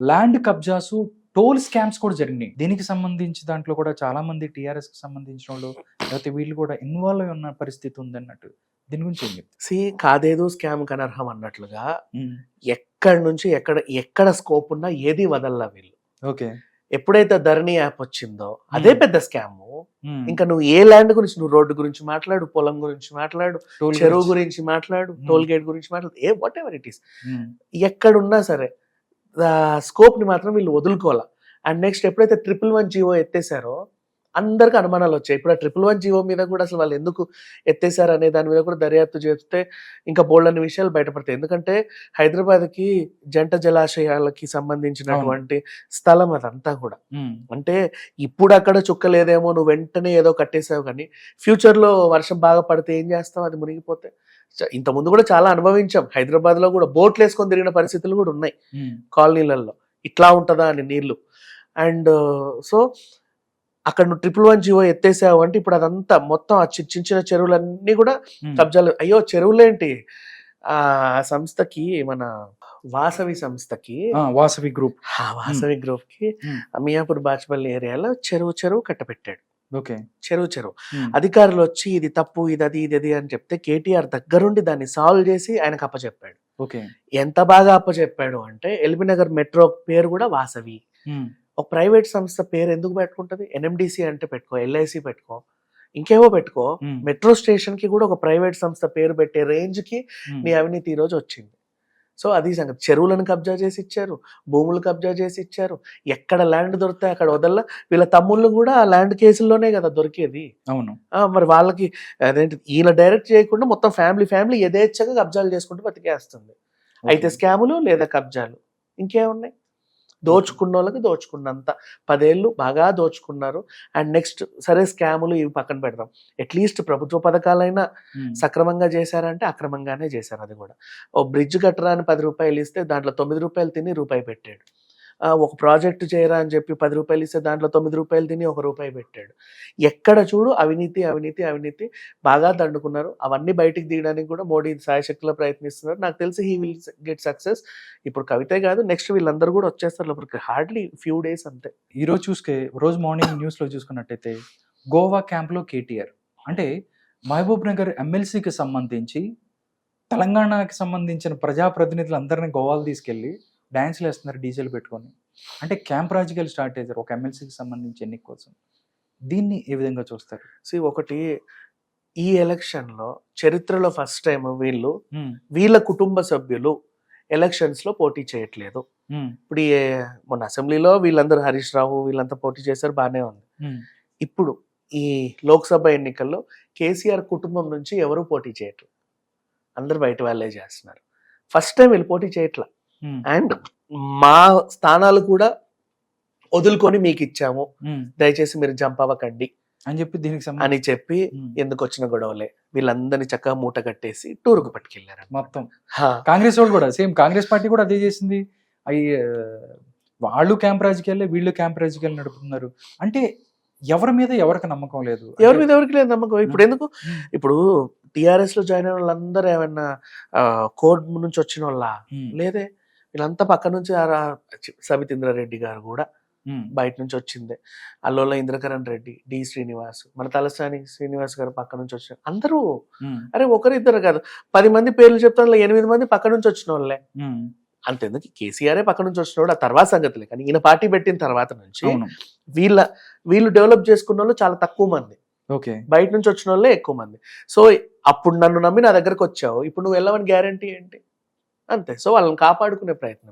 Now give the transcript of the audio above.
Land కబ్జాసు toll scams కూడా జరిగినాయి. దీనికి సంబంధించి దాంట్లో కూడా చాలా మంది టీఆర్ఎస్కి సంబంధించిన వాళ్ళు లేకపోతే వీళ్ళు కూడా ఇన్వాల్వ్ అయి ఉన్న పరిస్థితి ఉందన్నట్టు. దీని గురించి ఏం చెప్తారు? సి కాదేదో స్కామ్ కనర్హం అన్నట్లుగా ఎక్కడి నుంచి ఎక్కడ ఎక్కడ స్కోప్ ఉన్నా ఏది వదల్లా వీళ్ళు. ఓకే. ఎప్పుడైతే ధరణి యాప్ వచ్చిందో అదే. పెద్ద స్కామ్. ఇంకా నువ్వు ఏ ల్యాండ్ గురించి నువ్వు రోడ్డు గురించి మాట్లాడు పొలం గురించి మాట్లాడు చెరువు గురించి మాట్లాడు. టోల్ గేట్ గురించి మాట్లాడు ఏ వాట్ ఎవర్ ఇట్ ఈస్ ఎక్కడున్నా సరే స్కోప్ని మాత్రం వీళ్ళు వదులుకోవాలా. అండ్ నెక్స్ట్ ఎప్పుడైతే ట్రిపుల్ వన్ జీవో ఎత్తేసారో అందరికి అనుమానాలు వచ్చాయి. ఇప్పుడు ఆ ట్రిపుల్ వన్ జీవో మీద కూడా అసలు వాళ్ళు ఎందుకు ఎత్తేసారు అనే దాని మీద కూడా దర్యాప్తు చేస్తే ఇంకా బోల్డ్ అనే విషయాలు బయటపడతాయి. ఎందుకంటే హైదరాబాద్కి జంట జలాశయాలకి సంబంధించినటువంటి స్థలం అదంతా కూడా. అంటే ఇప్పుడు అక్కడ చుక్క లేదేమో నువ్వు వెంటనే ఏదో కట్టేసావు కానీ ఫ్యూచర్లో వర్షం బాగా పడితే ఏం చేస్తావు? అది మునిగిపోతే. చ- ఇంత ముందు కూడా చాలా అనుభవించాం. హైదరాబాద్లో కూడా బోట్లు వేసుకొని తిరిగిన పరిస్థితులు కూడా ఉన్నాయి కాలనీలలో ఇట్లా ఉంటుందా అని నీళ్ళు. అండ్ సో అక్కడ నువ్వు ట్రిపుల్ వన్ జీవో ఎత్తేసావు అంటే ఇప్పుడు అదంతా మొత్తం ఆ చిన్న చిన్న చెరువులన్నీ కూడా కబ్జాలు. అయ్యో చెరువులేంటి? ఆ సంస్థకి మన వాసవి సంస్థకి వాసవి గ్రూప్. ఆ వాసవి గ్రూప్కి. మియాపూర్ బాచ్పల్లి ఏరియాలో చెరువు చెరువు కట్టబెట్టాడు. ఓకే. చెరువు చెరువు. అధికారులు వచ్చి ఇది తప్పు ఇది అది ఇది అది అని చెప్తే కేటీఆర్ దగ్గరుండి దాన్ని సాల్వ్ చేసి ఆయనకు అప్పచెప్పాడు. ఓకే. ఎంత బాగా అప్పచెప్పాడు అంటే ఎల్బీ నగర్ మెట్రో పేరు కూడా వాసవి. ఒక ప్రైవేట్ సంస్థ పేరు ఎందుకు పెట్టుకుంటది? ఎన్ఎండిసి అంటే పెట్టుకో ఎల్ఐసి పెట్టుకో ఇంకేవో పెట్టుకో మెట్రో స్టేషన్కి కూడా ఒక ప్రైవేట్ సంస్థ పేరు పెట్టే రేంజ్కి నీ అవినీతి ఈ రోజు వచ్చింది. సో అది సంగతి. చెరువులను కబ్జా చేసి ఇచ్చారు భూములు కబ్జా చేసి ఇచ్చారు ఎక్కడ ల్యాండ్ దొరికితే అక్కడ వదల్లా. వీళ్ళ తమ్ముళ్ళు కూడా ఆ ల్యాండ్ కేసుల్లోనే కదా దొరికేది. అవును. మరి వాళ్ళకి అదేంటి ఈయన డైరెక్ట్ చేయకుండా మొత్తం ఫ్యామిలీ ఫ్యామిలీ యథేచ్ఛగా కబ్జాలు చేసుకుంటూ బతికేస్తుంది. అయితే. స్కాములు లేదా కబ్జాలు? ఇంకేమున్నాయి? దోచుకున్న వాళ్ళకి దోచుకున్నంత. పదేళ్ళు బాగా దోచుకున్నారు. అండ్ నెక్స్ట్ సరే స్కాములు ఇవి పక్కన పెడదాం. అట్లీస్ట్ ప్రభుత్వ పథకాలైనా. సక్రమంగా చేశారంటే అక్రమంగానే చేశారు అది కూడా. ఓ బ్రిడ్జ్ కట్టరా అని పది రూపాయలు ఇస్తే దాంట్లో తొమ్మిది రూపాయలు తిని రూపాయి పెట్టాడు. ఒక ప్రాజెక్టు చేయరా అని చెప్పి పది రూపాయలు ఇస్తే దాంట్లో తొమ్మిది రూపాయలు తిని ఒక రూపాయి పెట్టాడు. ఎక్కడ చూడు అవినీతి అవినీతి అవినీతి బాగా దండుకున్నారు. అవన్నీ బయటికి తీయడానికి కూడా మోడీ సాయశక్తిలో ప్రయత్నిస్తున్నారు. నాకు తెలిసి హీ విల్ గెట్ సక్సెస్ ఇప్పుడు కవితే కాదు నెక్స్ట్ వీళ్ళందరూ కూడా వచ్చేస్తారు లోపలికి. హార్డ్లీ ఫ్యూ డేస్ అంతే. ఈ రోజు చూసుకే రోజు మార్నింగ్ న్యూస్లో చూసుకున్నట్టయితే గోవా క్యాంప్లో కేటీఆర్. అంటే మహబూబ్ నగర్ ఎమ్మెల్సీకి సంబంధించి తెలంగాణకి సంబంధించిన ప్రజాప్రతినిధులందరినీ గోవాలు తీసుకెళ్ళి డ్యాన్స్లు వేస్తున్నారు డీజేలు పెట్టుకొని. అంటే క్యాంప్ రాజకీయాలు స్టార్ట్ చేశారు ఒక ఎమ్మెల్సీకి సంబంధించి ఎన్నిక కోసం. దీన్ని ఏ విధంగా చూస్తారు? సో ఒకటి ఈ ఎలక్షన్లో చరిత్రలో ఫస్ట్ టైం వీళ్ళు వీళ్ళ కుటుంబ సభ్యులు ఎలక్షన్స్లో పోటీ చేయట్లేదు. ఇప్పుడు మొన్న అసెంబ్లీలో వీళ్ళందరూ హరీష్ రావు వీళ్ళంతా పోటీ చేశారు బాగానే ఉంది. ఇప్పుడు ఈ లోక్సభ ఎన్నికల్లో కేసీఆర్ కుటుంబం నుంచి ఎవరు పోటీ చేయట్లేదు అందరు బయట వాళ్ళే చేస్తున్నారు. ఫస్ట్ టైం వీళ్ళు పోటీ చేయట్లా. అండ్ మా స్థానాలు కూడా వదులుకొని మీకు ఇచ్చాము. ఉమ్, దయచేసి మీరు జంప్ అవ్వకండి అని చెప్పి దీనికి అని చెప్పి ఉమ్, ఎందుకు వచ్చిన గొడవలే. వీళ్ళందరినీ చక్కగా మూట కట్టేసి టూర్కు పట్టుకెళ్ళారు మొత్తం. కాంగ్రెస్ వాళ్ళు కూడా సేమ్ కాంగ్రెస్ పార్టీ కూడా అదే చేసింది. అవి వాళ్ళు క్యాంప్ రాజకీయాలే వీళ్ళు క్యాంప్ రాజకీయాలు నడుపుతున్నారు. అంటే ఎవరి మీద ఎవరికి నమ్మకం లేదు? ఎవరి మీద ఎవరికి లేదు నమ్మకం? ఇప్పుడు ఎందుకు? ఇప్పుడు టిఆర్ఎస్లో జాయిన్ అయిన వాళ్ళందరూ ఏమన్నా కోర్ట్ నుంచి వచ్చిన వాళ్ళ? లేదే? వీళ్ళంతా పక్క నుంచి సబితేంద్రారెడ్డి గారు కూడా బయట నుంచి వచ్చిందే. అల్లోల ఇంద్రకరణ్ రెడ్డి డి శ్రీనివాస్ మన తలసాని శ్రీనివాస్ గారు పక్క నుంచి వచ్చిన అందరూ అరే ఒకరు ఇద్దరు కాదు. పది మంది పేర్లు చెప్తాను ఎనిమిది మంది పక్క నుంచి వచ్చిన వాళ్ళే. అంతెందుకు? కేసీఆర్ పక్క నుంచి వచ్చినోడు ఆ తర్వాత సంగతులే. కానీ ఈయన పార్టీ పెట్టిన తర్వాత నుంచి వీళ్ళ వీళ్ళు డెవలప్ చేసుకున్న వాళ్ళు చాలా తక్కువ మంది. ఓకే. బయట నుంచి వచ్చిన వాళ్ళే ఎక్కువ మంది. సో అప్పుడు నన్ను నమ్మి నా దగ్గరకు వచ్చావు. ఇప్పుడు నువ్వు వెళ్ళవని గ్యారంటీ ఏంటి? అంతే. సో వాళ్ళని కాపాడుకునే ప్రయత్నం.